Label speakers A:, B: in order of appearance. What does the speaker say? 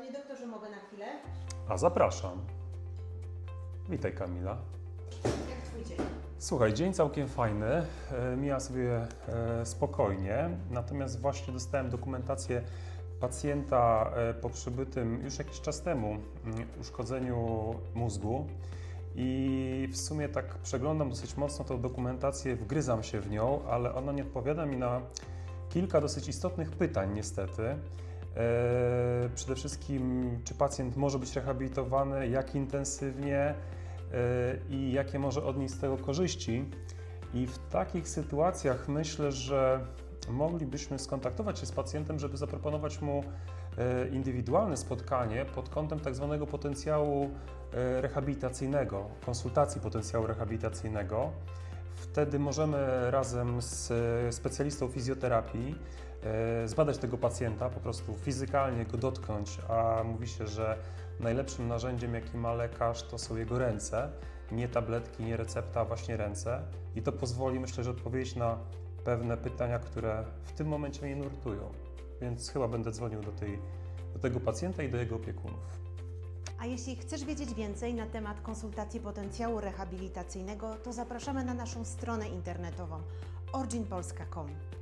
A: Panie doktorze, mogę na chwilę?
B: A zapraszam. Witaj Kamila.
A: Jak twój dzień?
B: Słuchaj, dzień całkiem fajny, e, mija sobie e, spokojnie, natomiast właśnie dostałem dokumentację pacjenta e, po przybytym już jakiś czas temu mm, uszkodzeniu mózgu i w sumie tak przeglądam dosyć mocno tą dokumentację, wgryzam się w nią, ale ona nie odpowiada mi na kilka dosyć istotnych pytań niestety. E, Przede wszystkim, czy pacjent może być rehabilitowany, jak intensywnie e, i jakie może odnieść z tego korzyści. I w takich sytuacjach myślę, że moglibyśmy skontaktować się z pacjentem, żeby zaproponować mu e, indywidualne spotkanie pod kątem tak zwanego potencjału rehabilitacyjnego, konsultacji potencjału rehabilitacyjnego. Wtedy możemy razem z e, specjalistą fizjoterapii e, zbadać tego pacjenta, po prostu fizykalnie go dotknąć, a mówi się, że najlepszym narzędziem, jaki ma lekarz, to są jego ręce, nie tabletki, nie recepta, a właśnie ręce. I to pozwoli, myślę, że odpowiedzieć na pewne pytania, które w tym momencie mnie nurtują. Więc chyba będę dzwonił do, tej, do tego pacjenta i do jego opiekunów.
A: A jeśli chcesz wiedzieć więcej na temat konsultacji potencjału rehabilitacyjnego, to zapraszamy na naszą stronę internetową originpolska.com.